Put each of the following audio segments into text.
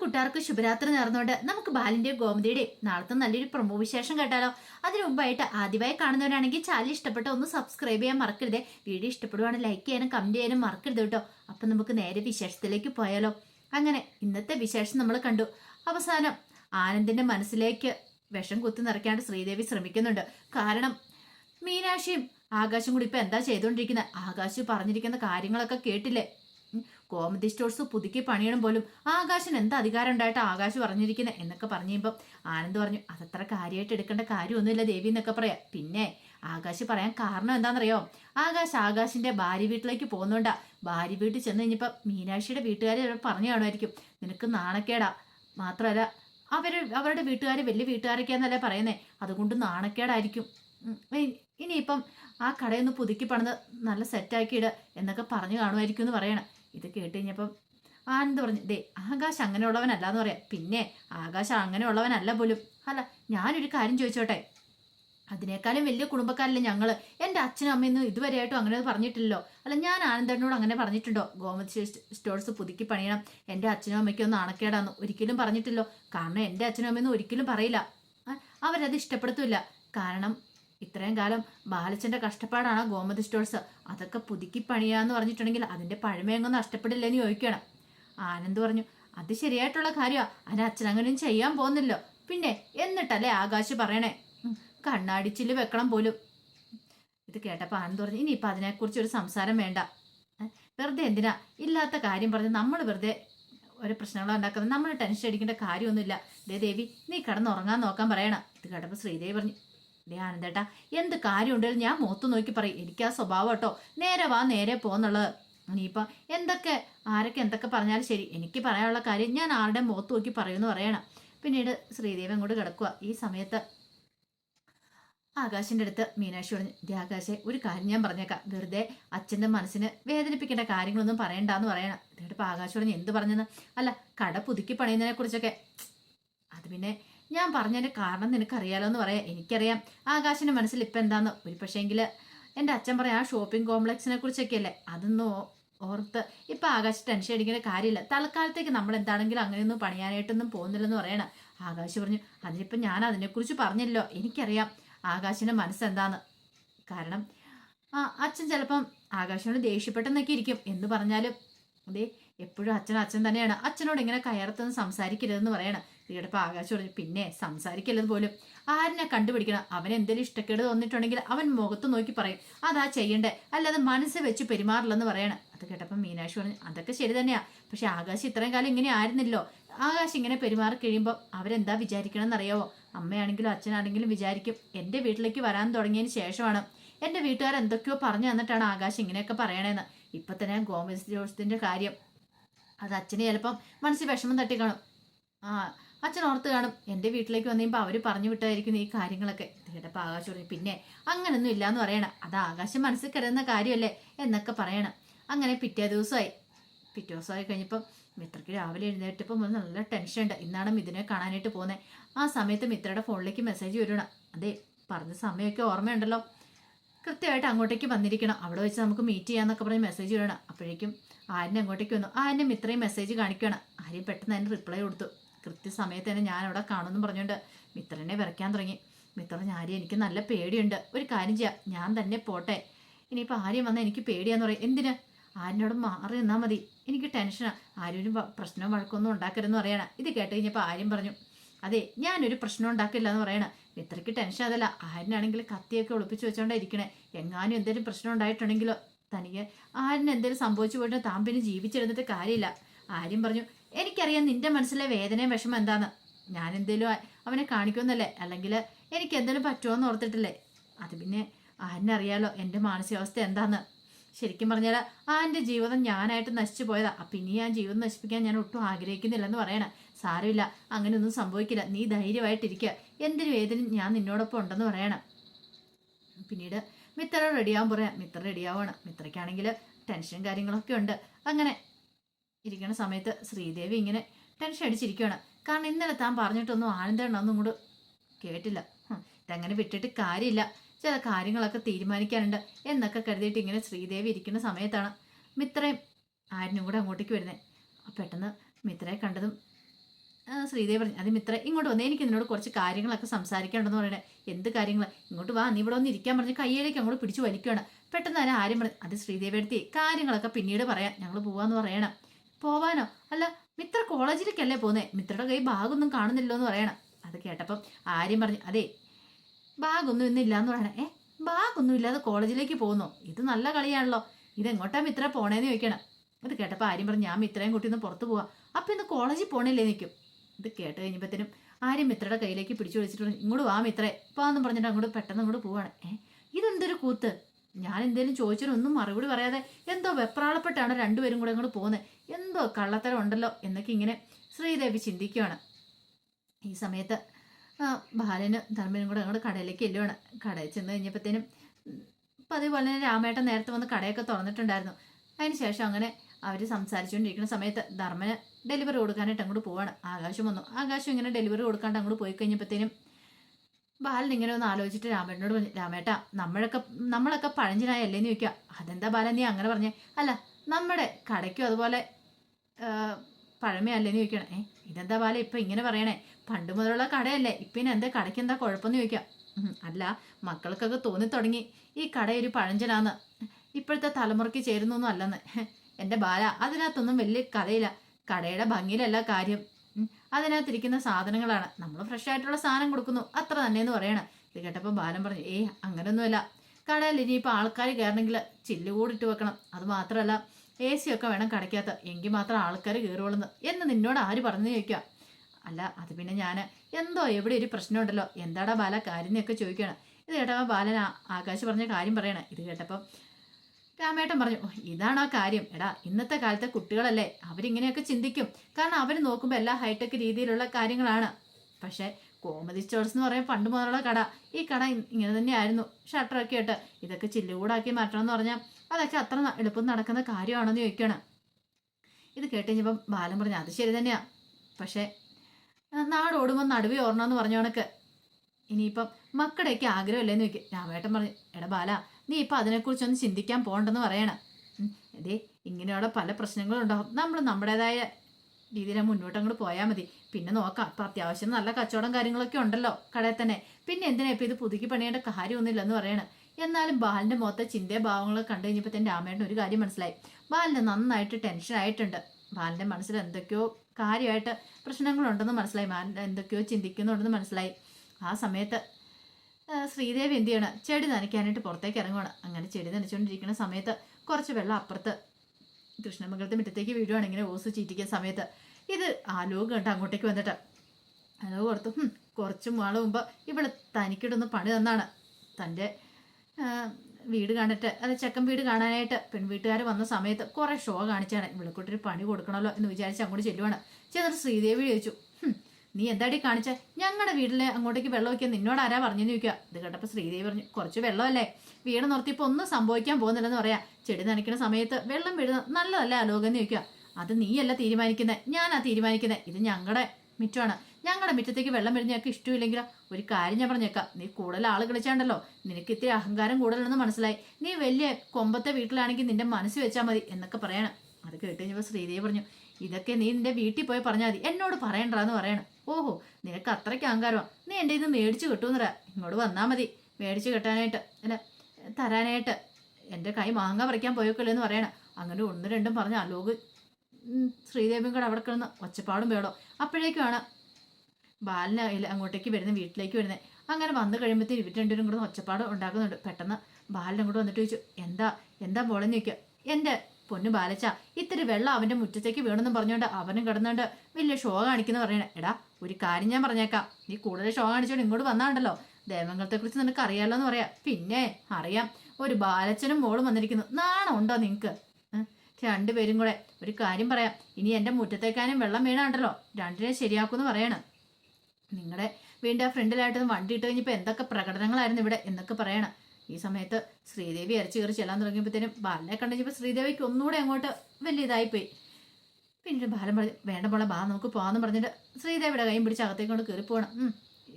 കൂട്ടുകാർക്ക് ശുഭരാത്രി നേർന്നുകൊണ്ട് നമുക്ക് ബാലിന്റെയും ഗോമതിയുടെയും നാളത്തെ നല്ലൊരു പ്രൊമോ വിശേഷം കേട്ടാലോ. അതിനു മുമ്പായിട്ട് ആദ്യമായി കാണുന്നവരാണെങ്കിൽ ചാനൽ ഇഷ്ടപ്പെട്ട ഒന്ന് സബ്സ്ക്രൈബ് ചെയ്യാൻ മറക്കരുത്. വീഡിയോ ഇഷ്ടപ്പെടുവാണെങ്കിൽ ലൈക്ക് ചെയ്യാനും കമന്റ് ചെയ്യാനും മറക്കരുത് കേട്ടോ. അപ്പൊ നമുക്ക് നേരെ വിശേഷത്തിലേക്ക് പോയാലോ. അങ്ങനെ ഇന്നത്തെ വിശേഷം നമ്മൾ കണ്ടു. അവസാനം ആനന്ദിന്റെ മനസ്സിലേക്ക് വിഷം കുത്തി നിറയ്ക്കാണ്ട് ശ്രീദേവി ശ്രമിക്കുന്നുണ്ട്. കാരണം മീനാക്ഷിയും ആകാശം കൂടി ഇപ്പൊ എന്താ ചെയ്തുകൊണ്ടിരിക്കുന്നത് ആകാശ് പറഞ്ഞിരിക്കുന്ന കാര്യങ്ങളൊക്കെ കേട്ടില്ലേ? കോമഡി സ്റ്റോഴ്സ് പുതുക്കി പണിയണം പോലും. ആകാശന് എന്ത് അധികാരം ഉണ്ടായിട്ട് ആകാശ് പറഞ്ഞിരിക്കുന്നത് എന്നൊക്കെ പറഞ്ഞപ്പോൾ ആനന്ദ് പറഞ്ഞു അതത്ര കാര്യമായിട്ട് എടുക്കേണ്ട കാര്യമൊന്നുമില്ല ദേവി എന്നൊക്കെ പറയാം. പിന്നെ ആകാശ് പറയാൻ കാരണം എന്താണെന്നറിയോ ആകാശ് ആകാശിന്റെ ഭാര്യ വീട്ടിലേക്ക് പോകുന്നുണ്ടാ. ഭാര്യ വീട്ടിൽ ചെന്ന് കഴിഞ്ഞപ്പോൾ മീനാക്ഷിയുടെ വീട്ടുകാരെ പറഞ്ഞു കാണുമായിരിക്കും. നിനക്ക് നാണക്കേടാ. മാത്രമല്ല അവർ അവരുടെ വീട്ടുകാർ വലിയ വീട്ടുകാരൊക്കെയാന്നല്ലേ പറയുന്നത് അതുകൊണ്ട് നാണക്കേടായിരിക്കും. ഇനിയിപ്പം ആ കടയൊന്ന് പുതുക്കി പണിത് നല്ല സെറ്റാക്കിയിട് എന്നൊക്കെ പറഞ്ഞു കാണുമായിരിക്കും എന്ന് പറയണം. ഇത് കേട്ട് കഴിഞ്ഞപ്പം ആനന്ദ് പറഞ്ഞു ദേ ആകാശ് അങ്ങനെയുള്ളവനല്ല എന്ന് പറയാം. പിന്നെ ആകാശ് അങ്ങനെയുള്ളവനല്ല പോലും. അല്ല ഞാനൊരു കാര്യം ചോദിച്ചോട്ടെ? അതിനേക്കാളും വലിയ കുടുംബക്കാരല്ലേ ഞങ്ങൾ എന്റെ അച്ഛനും അമ്മയൊന്നും ഇതുവരെയായിട്ടും അങ്ങനെ പറഞ്ഞിട്ടില്ലല്ലോ. അല്ല ഞാൻ ആനന്ദനോട് അങ്ങനെ പറഞ്ഞിട്ടുണ്ടോ? ഗോമതി സ്റ്റോഴ്സ് പുതുക്കി പണിയണം. എന്റെ അച്ഛനും അമ്മയ്ക്കും ഒന്ന് അണക്കേടാന്ന് ഒരിക്കലും പറഞ്ഞിട്ടില്ലോ. കാരണം എന്റെ അച്ഛനും അമ്മയൊന്നും ഒരിക്കലും പറയില്ല. അവരത് ഇഷ്ടപ്പെടുത്തില്ല കാരണം ഇത്രയും കാലം ബാലച്ചന്റെ കഷ്ടപ്പാടാണ് ഗോമതി സ്റ്റോഴ്സ്? അതൊക്കെ പുതുക്കി പണിയാന്ന് പറഞ്ഞിട്ടുണ്ടെങ്കിൽ അതിന്റെ പഴമയൊന്നും നഷ്ടപ്പെടില്ലെന്ന് ചോദിക്കണം. ആനന്ദ് പറഞ്ഞു അത് ശരിയായിട്ടുള്ള കാര്യമാണ് അതിന് അച്ഛനങ്ങനെയും ചെയ്യാൻ പോകുന്നില്ലോ. പിന്നെ എന്നിട്ടല്ലേ ആകാശ് പറയണേ? കണ്ണാടിച്ചിൽ വെക്കണം പോലും. ഇത് കേട്ടപ്പോൾ ആനന്ദ് പറഞ്ഞു ഇനിയിപ്പോൾ അതിനെക്കുറിച്ച് ഒരു സംസാരം വേണ്ട. വെറുതെ എന്തിനാ? ഇല്ലാത്ത കാര്യം പറഞ്ഞ് നമ്മൾ വെറുതെ ഒരു പ്രശ്നങ്ങളോ ഉണ്ടാക്കുന്നത്. നമ്മൾ ടെൻഷൻ അടിക്കേണ്ട കാര്യമൊന്നുമില്ല. ദേ ദേവി നീ കിടന്നുറങ്ങാൻ നോക്കാൻ പറയണം. ഇത് കേട്ടപ്പോൾ ശ്രീദേവി പറഞ്ഞു ദേ ആനന്ദേട്ടാ എന്ത് കാര്യമുണ്ടെങ്കിലും ഞാൻ മുഖത്ത് നോക്കി പറയും. എനിക്ക് ആ സ്വഭാവം കേട്ടോ. നേരെ വാ നേരെ പോന്നുള്ളത് ഇനിയിപ്പം എന്തൊക്കെ ആരൊക്കെ എന്തൊക്കെ പറഞ്ഞാലും ശരി. എനിക്ക് പറയാനുള്ള കാര്യം ഞാൻ ആരുടെ മുഖത്ത് നോക്കി പറയുമെന്ന് പറയണം. പിന്നീട് ശ്രീദേവൻ കൂടെ കിടക്കുക. ഈ സമയത്ത് ആകാശിന്റെ അടുത്ത് മീനാക്ഷി പറഞ്ഞു ദേ ഒരു കാര്യം ഞാൻ പറഞ്ഞേക്കാം. വെറുതെ അച്ഛന്റെ മനസ്സിന് വേദനിപ്പിക്കേണ്ട കാര്യങ്ങളൊന്നും പറയണ്ടെന്ന് പറയണം. ഇതേട്ടിപ്പോ ആകാശ് പറഞ്ഞു എന്ത് പറഞ്ഞെന്ന്? അല്ല കട പുതുക്കി പണിയുന്നതിനെ കുറിച്ചൊക്കെ അത് പിന്നെ ഞാൻ പറഞ്ഞതിന്റെ കാരണം നിനക്കറിയാലോ എന്ന് പറയാം. എനിക്കറിയാം. ആകാശിന്റെ മനസ്സിൽ ഇപ്പം എന്താന്ന്. ഒരു പക്ഷേങ്കിൽ എന്റെ അച്ഛൻ പറയാം ആ ഷോപ്പിംഗ് കോംപ്ലക്സിനെ കുറിച്ചൊക്കെ അല്ലേ അതൊന്നും ഓർത്ത് ഇപ്പം ആകാശ് ടെൻഷൻ അടിക്കേണ്ട കാര്യമില്ല. തൽക്കാലത്തേക്ക് നമ്മൾ എന്താണെങ്കിലും അങ്ങനെയൊന്നും പണിയാനായിട്ടൊന്നും പോകുന്നില്ലെന്ന് പറയണം. ആകാശ് പറഞ്ഞു അതിനിപ്പം ഞാൻ അതിനെക്കുറിച്ച് പറഞ്ഞല്ലോ എനിക്കറിയാം ആകാശിന്റെ മനസ്സെന്താന്ന്. കാരണം ആ അച്ഛൻ ചിലപ്പം ആകാശിനോട് ദേഷ്യപ്പെട്ടെന്നൊക്കെ ഇരിക്കും. എന്ന് പറഞ്ഞാലും അതെ എപ്പോഴും അച്ഛൻ അച്ഛൻ തന്നെയാണ്. അച്ഛനോട് ഇങ്ങനെ കയർത്തൊന്നും സംസാരിക്കരുതെന്ന് പറയണം. ഈടപ്പം ആകാശം പറഞ്ഞു പിന്നെ സംസാരിക്കല്ലത് പോലും. ആരിനെ കണ്ടുപിടിക്കണം? അവൻ എന്തെങ്കിലും ഇഷ്ടക്കേട് തോന്നിയിട്ടുണ്ടെങ്കിൽ അവൻ മുഖത്ത് നോക്കി പറയും. അതാ ചെയ്യണ്ടേ? അല്ലാതെ മനസ്സ് വെച്ച് പെരുമാറില്ലെന്ന് പറയണം. അത് കേട്ടപ്പം മീനാക്ഷി പറഞ്ഞു അതൊക്കെ ശരി തന്നെയാ. പക്ഷെ ആകാശ് ഇത്രയും കാലം ഇങ്ങനെ ആയിരുന്നില്ലോ. ആകാശ് ഇങ്ങനെ പെരുമാറി കഴിയുമ്പോൾ അവരെന്താ വിചാരിക്കണം എന്നറിയാവോ അമ്മയാണെങ്കിലും അച്ഛനാണെങ്കിലും വിചാരിക്കും എന്റെ വീട്ടിലേക്ക് വരാൻ തുടങ്ങിയതിന് ശേഷമാണ്. എന്റെ വീട്ടുകാർ എന്തൊക്കെയോ പറഞ്ഞു തന്നിട്ടാണ് ആകാശ് ഇങ്ങനെയൊക്കെ പറയണേന്ന്. ഇപ്പൊ തന്നെ ഗോമസ് ജോസത്തിന്റെ കാര്യം. അത് അച്ഛന് ചിലപ്പം മനസ്സിൽ വിഷമം തട്ടിക്കാണും. ആ അച്ഛൻ ഓർത്ത് കാണും എന്റെ വീട്ടിലേക്ക് വന്നുകഴിയുമ്പോൾ അവർ പറഞ്ഞു വിട്ടായിരിക്കും ഈ കാര്യങ്ങളൊക്കെ. കേട്ടപ്പോൾ ആകാശം പറഞ്ഞു പിന്നെ അങ്ങനൊന്നും ഇല്ലാന്ന് പറയണം. അത് ആകാശം മനസ്സിൽ കരുതുന്ന കാര്യമല്ലേ? എന്നൊക്കെ പറയണം. അങ്ങനെ പിറ്റേ ദിവസമായി. പിറ്റേ ദിവസമായി കഴിഞ്ഞപ്പം മിത്രയ്ക്ക് രാവിലെ എഴുന്നേറ്റപ്പോൾ മുതൽ നല്ല ടെൻഷൻ ഉണ്ട്. ഇന്നാണ് മിഥുനെ കാണാനായിട്ട് പോകുന്നത് ആ സമയത്ത് മിത്രയുടെ ഫോണിലേക്ക് മെസ്സേജ് വരണം. അതെ പറഞ്ഞ സമയമൊക്കെ ഓർമ്മയുണ്ടല്ലോ. കൃത്യമായിട്ട് അങ്ങോട്ടേക്ക് വന്നിരിക്കണം. അവിടെ വെച്ച് നമുക്ക് മീറ്റ് ചെയ്യാന്നൊക്കെ പറഞ്ഞ് മെസ്സേജ് വരണം. അപ്പോഴേക്കും ആര്യനെ അങ്ങോട്ടേക്ക് വന്നു. ആര്യനെ മിത്രയും മെസ്സേജ് കാണിക്കണം ആര്യം പെട്ടെന്ന് അതിന് റിപ്ലൈ കൊടുത്തു. കൃത്യസമയത്ത് തന്നെ ഞാൻ അവിടെ കാണുമെന്ന് പറഞ്ഞുകൊണ്ട് മിത്രനെ വിറയ്ക്കാൻ തുടങ്ങി. മിത്ര ആര്യ എനിക്ക് നല്ല പേടിയുണ്ട്. ഒരു കാര്യം ചെയ്യാം. ഞാൻ തന്നെ പോട്ടെ. ഇനിയിപ്പോൾ ആര്യം വന്നാൽ എനിക്ക് പേടിയാന്ന് പറയും. എന്തിന്? ആര്യനോട് മാറി നിന്നാൽ മതി. എനിക്ക് ടെൻഷനാണ് ആരും ഒരു വ- പ്രശ്നവും വഴക്കൊന്നും ഉണ്ടാക്കരുതെന്ന് പറയണം. ഇത് കേട്ട് കഴിഞ്ഞപ്പോൾ ആര്യം പറഞ്ഞു അതെ ഞാനൊരു പ്രശ്നം ഉണ്ടാക്കില്ല എന്ന് പറയണം. മിത്രയ്ക്ക് ടെൻഷൻ അതല്ല. ആര്യനാണെങ്കിൽ കത്തിയൊക്കെ ഒളിപ്പിച്ച് വെച്ചോണ്ടാ ഇരിക്കണേ. എങ്ങാനും എന്തെങ്കിലും പ്രശ്നം ഉണ്ടായിട്ടുണ്ടെങ്കിലോ? തനിക്ക് ആര്യന് എന്തെങ്കിലും സംഭവിച്ചു പോയിട്ട് താൻ പിന്നെ ജീവിച്ചിരുന്നിട്ട് കാര്യമില്ല. ആര്യം പറഞ്ഞു എനിക്കറിയാം നിന്റെ മനസ്സിലെ വേദനയും വിഷമം എന്താന്ന്. ഞാൻ എന്തേലും അവനെ കാണിക്കുമെന്നല്ലേ? അല്ലെങ്കിൽ എനിക്ക് എന്തെങ്കിലും പറ്റുമോന്ന് ഓർത്തിട്ടില്ലേ? അത് പിന്നെ ആരിനറിയാലോ എന്റെ മാനസികാവസ്ഥ എന്താന്ന്. ശരിക്കും പറഞ്ഞാൽ ആ എന്റെ ജീവിതം ഞാനായിട്ട് നശിച്ചു പോയതാ. അപ്പം ഇനി ഞാൻ ജീവിതം നശിപ്പിക്കാൻ ഞാൻ ഒട്ടും ആഗ്രഹിക്കുന്നില്ലെന്ന് പറയണ. സാരമില്ല അങ്ങനെയൊന്നും സംഭവിക്കില്ല. നീ ധൈര്യമായിട്ടിരിക്കുക എന്തൊരു വേദന ഞാൻ നിന്നോടൊപ്പം ഉണ്ടെന്ന് പറയണം. പിന്നീട് മിത്ര റെഡിയാവാൻ പറയാം. മിത്ര റെഡിയാവണം മിത്രയ്ക്കാണെങ്കിൽ ടെൻഷൻ കാര്യങ്ങളൊക്കെ ഉണ്ട്. അങ്ങനെ ഇരിക്കുന്ന സമയത്ത് ശ്രീദേവി ഇങ്ങനെ ടെൻഷൻ അടിച്ചിരിക്കുകയാണ് കാരണം ഇന്നലെ താൻ പറഞ്ഞിട്ടൊന്നും ആനന്ദണ്ണൊന്നും കൂടെ കേട്ടില്ല. ഇതങ്ങനെ വിട്ടിട്ട് കാര്യമില്ല. ചില കാര്യങ്ങളൊക്കെ തീരുമാനിക്കാനുണ്ട് എന്നൊക്കെ കരുതിയിട്ട് ഇങ്ങനെ ശ്രീദേവി ഇരിക്കുന്ന സമയത്താണ് മിത്രയും ആരിനും കൂടെ അങ്ങോട്ടേക്ക് വരുന്നത് പെട്ടെന്ന് മിത്രയെ കണ്ടതും ശ്രീദേവി പറഞ്ഞു അത് മിത്ര ഇങ്ങോട്ട് വന്നേ എനിക്ക് നിന്നോട് കുറച്ച് കാര്യങ്ങളൊക്കെ സംസാരിക്കാനുണ്ടെന്ന് പറയണേ. എന്ത് കാര്യങ്ങൾ ഇങ്ങോട്ട് വാ നീ ഇവിടെ ഒന്ന് ഇരിക്കാൻ പറഞ്ഞ് കയ്യിലേക്ക് അങ്ങോട്ട് പിടിച്ചു വലിക്കുകയാണ് പെട്ടെന്ന് തന്നെ ആരും പറഞ്ഞു അത് ശ്രീദേവി എടുത്തി കാര്യങ്ങളൊക്കെ പിന്നീട് പറയാം. ഞങ്ങൾ പോവാന്ന് പറയണം. പോവാനോ? അല്ല മിത്ര കോളേജിലേക്കല്ലേ പോന്നേ? മിത്രയുടെ കൈ ബാഗൊന്നും കാണുന്നില്ലോ എന്ന് പറയണം. അത് കേട്ടപ്പം ആര്യം പറഞ്ഞു അതെ ബാഗൊന്നും ഇന്നില്ല എന്ന് പറയണം. ഏ ബാഗൊന്നും ഇല്ലാതെ കോളേജിലേക്ക് പോകുന്നു ഇത് നല്ല കളിയാണല്ലോ. ഇതെങ്ങോട്ടാ മിത്ര പോണേന്ന് ചോദിക്കണം. അത് കേട്ടപ്പോൾ ആര്യം പറഞ്ഞു ഞാൻ മിത്രയും കുട്ടി ഒന്ന് പുറത്ത് പോവാ. അപ്പം ഇന്ന് കോളേജിൽ പോണില്ലേ നിൽക്കും ഇത് കേട്ട് കഴിഞ്ഞപ്പോഴത്തേനും ആര്യം മിത്രയുടെ കയ്യിലേക്ക് പിടിച്ചു വിളിച്ചിട്ട് ഇങ്ങോട്ട് വാ മിത്രേ പോവാന്ന് പറഞ്ഞിട്ട് അങ്ങോട്ട് പെട്ടെന്ന് അങ്ങോട്ട് പോവാണ്. ഏ ഇതെന്തൊരു കൂത്ത്? ഞാൻ എന്തേലും ചോദിച്ചാലൊന്നും മറുപടി പറയാതെ എന്തോ വെപ്രാളപ്പെട്ടാണ് രണ്ടുപേരും കൂടെ അങ്ങോട്ട് പോകുന്നത് എന്തോ കള്ളത്തരം ഉണ്ടല്ലോ എന്നൊക്കെ ഇങ്ങനെ ശ്രീദേവി ചിന്തിക്കുകയാണ് ഈ സമയത്ത് ബാലന് ധർമ്മനും കൂടെ അങ്ങോട്ട് കടയിലേക്ക് എല്ലുവാണ് കടയിൽ ചെന്ന് കഴിഞ്ഞപ്പോഴത്തേനും പതിവ് പോലെ തന്നെ രാമേട്ടൻ നേരത്തെ വന്ന് കടയൊക്കെ തുറന്നിട്ടുണ്ടായിരുന്നു. അതിന് ശേഷം അങ്ങനെ അവർ സംസാരിച്ചുകൊണ്ടിരിക്കുന്ന സമയത്ത് ധർമ്മന് ഡെലിവറി കൊടുക്കാനായിട്ട് അങ്ങോട്ട് പോവാണ്. ആകാശം വന്നു. ആകാശം ഇങ്ങനെ ഡെലിവറി കൊടുക്കാണ്ട് അങ്ങോട്ട് പോയി കഴിഞ്ഞപ്പോഴത്തേനും ബാലൻ ഇങ്ങനെ ഒന്ന് ആലോചിച്ചിട്ട് രാമേട്ടനോട് പറഞ്ഞു രാമേട്ട നമ്മളൊക്കെ നമ്മളൊക്കെ പഴഞ്ചനായല്ലേന്ന് ചോദിക്കുക. അതെന്താ ബാലൻ നീ അങ്ങനെ പറഞ്ഞേ? അല്ല നമ്മുടെ കടയ്ക്കും അതുപോലെ പഴമയല്ലേന്ന് ചോദിക്കണം ഏ ഇതെന്താ ബാല ഇപ്പൊ ഇങ്ങനെ പറയണേ. പണ്ട് മുതലുള്ള കടയല്ലേ ഇപ്പം എന്താ കടയ്ക്ക് എന്താ കുഴപ്പമെന്ന് ചോദിക്കാം. അല്ല മക്കൾക്കൊക്കെ തോന്നിത്തുടങ്ങി ഈ കട ഒരു പഴഞ്ചനാന്ന്. ഇപ്പോഴത്തെ തലമുറയ്ക്ക് ചേരുന്നൊന്നും അല്ലെന്ന്. എന്റെ ബാല അതിനകത്തൊന്നും വലിയ കഥയില്ല. കടയുടെ ഭംഗിയിലല്ല കാര്യം. അതിനകത്തിരിക്കുന്ന സാധനങ്ങളാണ്. നമ്മൾ ഫ്രഷ് ആയിട്ടുള്ള സാധനം കൊടുക്കുന്നു. അത്ര തന്നെയെന്ന് പറയണം. ഇത് കേട്ടപ്പോൾ ബാലൻ പറഞ്ഞു ഏയ് അങ്ങനെയൊന്നുമല്ല കടയിൽ ഇനിയിപ്പോൾ ആൾക്കാർ കയറണമെങ്കിൽ ചില്ല് കൂടി ഇട്ട് വെക്കണം. അത് മാത്രമല്ല എ സി ഒക്കെ വേണം കടയ്ക്കകത്ത്. എങ്കിൽ മാത്രം ആൾക്കാർ കയറുകൊള്ളുന്നു എന്ന് നിന്നോട് ആര് പറഞ്ഞു ചോദിക്കുക? അല്ല അത് പിന്നെ ഞാൻ എന്തോ എവിടെ ഒരു പ്രശ്നമുണ്ടല്ലോ. എന്താടാ ബാല കാര്യം എന്നൊക്കെ ചോദിക്കുകയാണ്. ഇത് കേട്ടപ്പോൾ ബാലൻ ആകാശ് പറഞ്ഞ കാര്യം പറയണേ. ഇത് കേട്ടപ്പം രാമേട്ടൻ പറഞ്ഞു ഇതാണോ കാര്യം. എടാ ഇന്നത്തെ കാലത്തെ കുട്ടികളല്ലേ. അവരിങ്ങനെയൊക്കെ ചിന്തിക്കും. കാരണം അവർ നോക്കുമ്പോൾ എല്ലാ ഹൈടെക് രീതിയിലുള്ള കാര്യങ്ങളാണ്. പക്ഷേ കോമഡി സ്റ്റോർസ് എന്ന് പറയുമ്പോൾ പണ്ട് മുതലുള്ള കട. ഈ കട ഇങ്ങനെ തന്നെയായിരുന്നു ഷട്ടറൊക്കെ ഇട്ട്. ഇതൊക്കെ ചില്ലുകൂടാക്കി മാറ്റണം എന്ന് പറഞ്ഞാൽ അതൊക്കെ അത്ര എളുപ്പം നടക്കുന്ന കാര്യമാണെന്ന് ചോദിക്കണം. ഇത് കേട്ട് കഴിഞ്ഞപ്പം ബാലൻ പറഞ്ഞു അത് ശരി തന്നെയാ. പക്ഷേ നാടോടുമ്പോൾ നടുവേ ഓർണമെന്ന് പറഞ്ഞു കണക്ക്. ഇനിയിപ്പം മക്കളുടെയൊക്കെ ആഗ്രഹമല്ലേന്ന് ചോദിക്കും രാമേട്ടൻ പറഞ്ഞു എടാ ബാല നീ ഇപ്പം അതിനെക്കുറിച്ചൊന്നും ചിന്തിക്കാൻ പോകണ്ടെന്ന് പറയണം. അതെ ഇങ്ങനെയുള്ള പല പ്രശ്നങ്ങളും ഉണ്ടാകും നമ്മൾ നമ്മുടേതായ രീതിയിൽ മുന്നോട്ട് അങ്ങോട്ട് പോയാൽ മതി. പിന്നെ നോക്കാം അപ്പം അത്യാവശ്യം നല്ല കച്ചവടം കാര്യങ്ങളൊക്കെ ഉണ്ടല്ലോ കടയിൽ തന്നെ. പിന്നെ എന്തിനാ ഇപ്പം ഇത് പുതുക്കി പണിയേണ്ട കാര്യമൊന്നുമില്ലെന്ന് പറയണം? എന്നാലും ബാലിന്റെ മുഖത്തെ ചിന്തയ ഭാവങ്ങളൊക്കെ കണ്ടു കഴിഞ്ഞപ്പോൾ തന്നെ രാമേട്ടൻ ഒരു കാര്യം മനസ്സിലായി. ബാലിന് നന്നായിട്ട് ടെൻഷൻ ആയിട്ടുണ്ട്. ബാലിന്റെ മനസ്സിൽ എന്തൊക്കെയോ കാര്യമായിട്ട് പ്രശ്നങ്ങളുണ്ടെന്ന് മനസ്സിലായി. ബാലൻ എന്തൊക്കെയോ ചിന്തിക്കുന്നുണ്ടെന്ന് മനസ്സിലായി. ആ സമയത്ത് ശ്രീദേവി എന്ത് ചെയ്യണം? ചെടി നനയ്ക്കാനായിട്ട് പുറത്തേക്ക് ഇറങ്ങുകയാണ് അങ്ങനെ ചെടി നനച്ചുകൊണ്ടിരിക്കുന്ന സമയത്ത് കുറച്ച് വെള്ളം അപ്പുറത്ത് കൃഷ്ണമംഗലത്തെ മുറ്റത്തേക്ക് വീഴുവാണ് ഇങ്ങനെ ഓസ് ചീറ്റിക്കുന്ന സമയത്ത്. ഇത് ആലോക കണ്ട് അങ്ങോട്ടേക്ക് വന്നിട്ട് ആലോക ഓർത്തു കുറച്ചും നാൾ മുമ്പ് ഇവിടെ തനിക്കിടുന്ന പണി തന്നാണ്. തന്റെ വീട് കണ്ടിട്ട് അത് ചെക്കൻ വീട് കാണാനായിട്ട് പെൺവീട്ടുകാർ വന്ന സമയത്ത് കുറേ ഷോ കാണിച്ചാണ്. ഇവിളെക്കൂട്ടൊരു പണി കൊടുക്കണമല്ലോ എന്ന് വിചാരിച്ച് അങ്ങോട്ട് ചെല്ലുവാണ്. ചെന്നിട്ട് ശ്രീദേവി ചോദിച്ചു നീ എന്താടി കാണിച്ച? ഞങ്ങളുടെ വീട്ടിലെ അങ്ങോട്ടേക്ക് വെള്ളം വയ്ക്കാൻ നിന്നോട് ആരാ പറഞ്ഞെന്ന് ചോദിക്കുക? ഇത് കേട്ടപ്പോൾ ശ്രീദേവി പറഞ്ഞു കുറച്ച് വെള്ളമല്ലേ? വീട് നിർത്തിയപ്പോൾ ഒന്നും സംഭവിക്കാൻ പോകുന്നില്ലെന്ന് പറയാം. ചെടി നനയ്ക്കുന്ന സമയത്ത് വെള്ളം വീഴുന്ന നല്ലതല്ല ആലോകെന്ന് ചോദിക്കുക. അത് നീയല്ല തീരുമാനിക്കുന്നത് ഞാനാ തീരുമാനിക്കുന്നത് ഇത് ഞങ്ങളുടെ മിറ്റമാണ്. ഞങ്ങളുടെ മിറ്റത്തേക്ക് വെള്ളം വരുന്ന ഞങ്ങൾക്ക് ഒരു കാര്യം ഞാൻ പറഞ്ഞേക്കാം. നീ കൂടുതൽ ആൾ കളിച്ചാണ്ടല്ലോ? നിനക്ക് ഇത്തിരി അഹങ്കാരം കൂടുതലെന്ന് മനസ്സിലായി. നീ വലിയ കൊമ്പത്തെ വീട്ടിലാണെങ്കിൽ നിന്റെ മനസ്സ് വെച്ചാൽ മതി എന്നൊക്കെ പറയണം. അത് കേട്ട് കഴിഞ്ഞപ്പോൾ ശ്രീദേവി പറഞ്ഞു ഇതൊക്കെ നീ നിന്റെ വീട്ടിൽ പോയി പറഞ്ഞാൽ മതി. എന്നോട് പറയണ്ടെന്ന് പറയണം. ഓഹോ നിനക്ക് അത്രയ്ക്ക് അഹങ്കാരമാണ് നീ എന്റെ ഇത് മേടിച്ച് കിട്ടുമെന്നറ ഇങ്ങോട്ട് വന്നാൽ മതി. മേടിച്ചു കിട്ടാനായിട്ട് അല്ല തരാനായിട്ട്. എന്റെ കൈ മാങ്ങ പറിക്കാൻ പോയേക്കല്ലോ എന്ന് പറയണം. അങ്ങനെ ഒന്ന് രണ്ടും പറഞ്ഞ അലോക് ശ്രീദേവിയും കൂടെ അവിടെ കിടന്ന് ഒച്ചപ്പാടും വേടോ അപ്പോഴേക്കുമാണ് ബാലിന് അങ്ങോട്ടേക്ക് വരുന്നത് വീട്ടിലേക്ക് വരുന്നത് അങ്ങനെ വന്നു കഴിയുമ്പോഴത്തേക്കും ഇവർ രണ്ടുപേരും കൂടെ ഒച്ചപ്പാട് ഉണ്ടാക്കുന്നുണ്ട്. പെട്ടെന്ന് ബാലൻ കൂടെ വന്നിട്ട് ചോദിച്ചു എന്താ എന്താ മോളെന്ന് ചോദിക്കുക. എന്റെ പൊന്നു ബാലച്ച ഇത്തിരി വെള്ളം അവന്റെ മുറ്റത്തേക്ക് വീണെന്നും പറഞ്ഞുകൊണ്ട് അവനും കിടന്നുകൊണ്ട് വലിയ ഷോ കാണിക്കുന്നു പറയണേ. എടാ ഒരു കാര്യം ഞാൻ പറഞ്ഞേക്കാം. നീ കൂടുതൽ ഷോ കാണിച്ചോണ്ട് ഇങ്ങോട്ട് വന്നാണ്ടല്ലോ. ദേവങ്ങളത്തെക്കുറിച്ച് നിനക്ക് അറിയാലോ എന്ന് പറയാം. പിന്നെ അറിയാം ഒരു ബാലച്ചനും മോളും വന്നിരിക്കുന്നു. നാണം ഉണ്ടോ നിങ്ങൾക്ക് രണ്ടുപേരും കൂടെ ഒരു കാര്യം പറയാം. ഇനി എന്റെ മുറ്റത്തേക്കാനും വെള്ളം വീണാണ്ടല്ലോ. രണ്ടിനെ ശരിയാക്കുമെന്ന് പറയണം. നിങ്ങളുടെ വീണ്ടും ആ ഫ്രണ്ടിലായിട്ട് വണ്ടി ഇട്ട് കഴിഞ്ഞപ്പോൾ എന്തൊക്കെ പ്രകടനങ്ങളായിരുന്നു ഇവിടെ എന്നൊക്കെ പറയണം. ഈ സമയത്ത് ശ്രീദേവി ഇറച്ചി കയറി ചെല്ലാൻ തുടങ്ങിയപ്പോഴത്തേനും ബാലനെ കണ്ടുകഴിഞ്ഞപ്പോൾ ശ്രീദേവിക്ക് ഒന്നുകൂടെ അങ്ങോട്ട് വലിയ ഇതായിപ്പോയി പിന്നീട് ബാലൻ പറഞ്ഞു വേണ്ട പോളെ ബാ നമുക്ക് പോകാമെന്ന് പറഞ്ഞിട്ട് ശ്രീദേവിയുടെ കൈയും പിടിച്ച് അകത്തേക്ക് കൊണ്ട് കയറി പോകണം.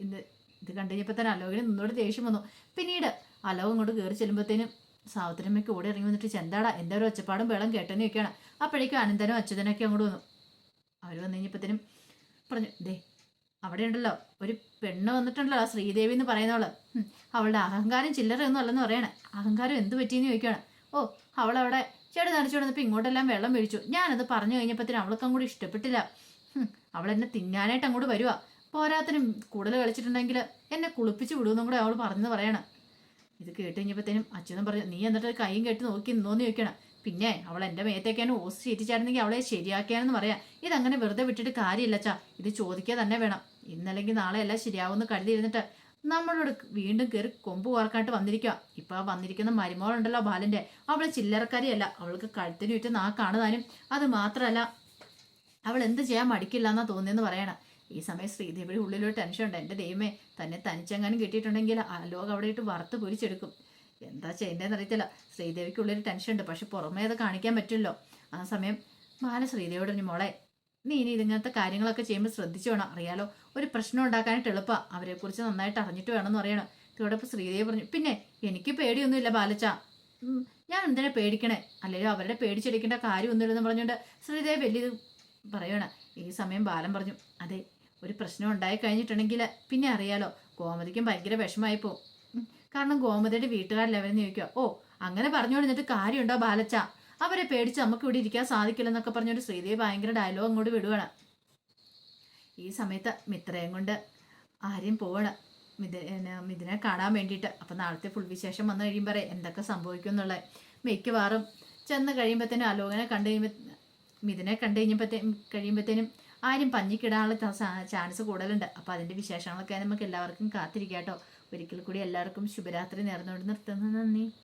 ഇത് ഇത് കണ്ടുകഴിഞ്ഞപ്പോൾ തന്നെ അലോകിന് നിന്നോട് ദേഷ്യം വന്നു. പിന്നീട് അലോക് ഇങ്ങോട്ട് കയറി ചെല്ലുമ്പോഴത്തേനും സാവത്തിനമ്മയ്ക്ക് ഓടി ഇറങ്ങി വന്നിട്ട് ചെന്താടാ എന്റെ ഒരു ഒച്ചപ്പാടും വേളം കേട്ടെന്ന് ചോദിക്കുകയാണ് അപ്പോഴേക്കും അനന്തനും അച്ഛനൊക്കെ അങ്ങോട്ട് വന്നു. അവർ വന്നു കഴിഞ്ഞപ്പോഴത്തേനും പറഞ്ഞു ദേ അവിടെ ഉണ്ടല്ലോ ഒരു പെണ്ണ് വന്നിട്ടുണ്ടല്ലോ ശ്രീദേവി എന്ന് പറയുന്നവൾ. അവളുടെ അഹങ്കാരം ചില്ലറയൊന്നും അല്ലെന്ന് പറയണേ. അഹങ്കാരം എന്ത് പറ്റിയെന്ന് ചോദിക്കുകയാണ്. ഓ അവളവിടെ ചേട്ടൻ നനച്ചു കൊടുത്തപ്പോൾ ഇങ്ങോട്ടെല്ലാം വെള്ളം മേടിച്ചു. ഞാനത് പറഞ്ഞു കഴിഞ്ഞപ്പോഴത്തേനും അവൾക്ക് അങ്ങോട്ട് ഇഷ്ടപ്പെട്ടില്ല. അവളെന്നെ തിന്നാനായിട്ട് അങ്ങോട്ട് വരുവാ. പോരാത്തിനും കൂടുതൽ കളിച്ചിട്ടുണ്ടെങ്കിൽ എന്നെ കുളിപ്പിച്ച് വിടുമെന്നും കൂടെ അവൾ പറഞ്ഞെന്ന് പറയണം. ഇത് കേട്ട് കഴിഞ്ഞപ്പോഴത്തേനും അച്ഛനും പറഞ്ഞു നീ എന്നിട്ട് കൈയും കെട്ടി നോക്കി നിന്നോന്ന് ചോദിക്കണം പിന്നെ അവൾ എന്റെ മേത്തേക്കാനും ഓസ് ചേറ്റിച്ചായിരുന്നെങ്കിൽ അവളെ ശരിയാക്കിയാണെന്ന് പറയാം. ഇതങ്ങനെ വെറുതെ വിട്ടിട്ട് കാര്യമില്ല ചാ ഇത് ചോദിക്കുക തന്നെ വേണം. ഇന്നല്ലെങ്കിൽ നാളെ എല്ലാം ശരിയാവുമെന്ന് കരുതിയിരുന്നിട്ട് നമ്മളോട് വീണ്ടും കയറി കൊമ്പ് വാർക്കായിട്ട് വന്നിരിക്കുക ഇപ്പൊ വന്നിരിക്കുന്ന മരുമോളുണ്ടല്ലോ ബാലന്റെ അവൾ ചില്ലറക്കാരിയല്ല. അവൾക്ക് കഴുത്തിന് ചുറ്റും നാക്കാണ് താനും അത് മാത്രമല്ല അവൾ എന്ത് ചെയ്യാൻ മടിക്കില്ല എന്നാ തോന്നിയെന്ന് പറയണം. ഈ സമയം ശ്രീദേവിയുടെ ഉള്ളിലൊരു ടെൻഷൻ ഉണ്ട് എന്റെ ദൈവമേ തന്നെ തനിച്ചെങ്ങാനും കിട്ടിയിട്ടുണ്ടെങ്കിൽ ആ ലോകം അവിടെ ഇട്ട് വറുത്ത് പൊരിച്ചെടുക്കും. എന്താ ചെയ്യേണ്ടതെന്ന് അറിയത്തില്ല. ശ്രീദേവിക്കുള്ളൊരു ടെൻഷൻ ഉണ്ട് പക്ഷെ പുറമേ അത് കാണിക്കാൻ പറ്റില്ലല്ലോ. ആ സമയം ബാല ശ്രീദേവിയോട് മോളെ നീ ഇനി ഇതിങ്ങനത്തെ കാര്യങ്ങളൊക്കെ ചെയ്യുമ്പോൾ ശ്രദ്ധിച്ചു വേണം. അറിയാലോ ഒരു പ്രശ്നം ഉണ്ടാക്കാനായിട്ട് എളുപ്പമാണ് അവരെക്കുറിച്ച് നന്നായിട്ട് അറിഞ്ഞിട്ട് വേണമെന്ന് പറയണം. ഇതോടൊപ്പം ശ്രീദേവി പറഞ്ഞു പിന്നെ എനിക്ക് പേടിയൊന്നുമില്ല ബാലച്ച. ഞാൻ എന്തിനാ പേടിക്കണേ? അല്ലെങ്കിൽ അവരുടെ പേടിച്ചെടുക്കേണ്ട കാര്യമൊന്നുമില്ലെന്ന് പറഞ്ഞുകൊണ്ട് ശ്രീദേവി വലിയത് പറയണം. ഈ സമയം ബാലൻ പറഞ്ഞു അതെ ഒരു പ്രശ്നം ഉണ്ടായി കഴിഞ്ഞിട്ടുണ്ടെങ്കിൽ പിന്നെ അറിയാലോ ഗോമതിക്കും ഭയങ്കര വിഷമായി പോകും കാരണം ഗോമതിയുടെ വീട്ടുകാരിലെവരെന്ന് ചോദിക്കുക. ഓ അങ്ങനെ പറഞ്ഞു എന്നിട്ട് കാര്യമുണ്ടോ ബാലച്ച? അവരെ പേടിച്ച് നമുക്ക് ഇവിടെ ഇരിക്കാൻ സാധിക്കില്ല എന്നൊക്കെ പറഞ്ഞൊരു ശ്രീദേവി ഭയങ്കര ഡയലോഗ് അങ്ങോട്ട് വിടുവാണ്. ഈ സമയത്ത് മിത്രയും കൊണ്ട് ആരെയും പോവാണ് മിഥുനെ കാണാൻ വേണ്ടിയിട്ട്. അപ്പം നാളത്തെ ഫുൾ വിശേഷം വന്നു കഴിയുമ്പോൾ എന്തൊക്കെ സംഭവിക്കും എന്നുള്ളത്? മിക്കവാറും ചെന്ന് കഴിയുമ്പോഴത്തേനും അലോകനെ കണ്ടു കഴിയുമ്പോൾ മിഥുനെ കണ്ടു കഴിഞ്ഞപ്പോഴത്തേ കഴിയുമ്പോഴത്തേനും ആരും പഞ്ഞിക്കിടാനുള്ള ചാൻസ് കൂടുതലുണ്ട്. അപ്പോൾ അതിന്റെ വിശേഷങ്ങളൊക്കെ നമുക്ക് എല്ലാവർക്കും കാത്തിരിക്കാം കേട്ടോ ഒരിക്കൽ കൂടി എല്ലാവർക്കും ശുഭരാത്രി നേർന്നുകൊണ്ട് നിർത്തുന്നു. നന്ദി.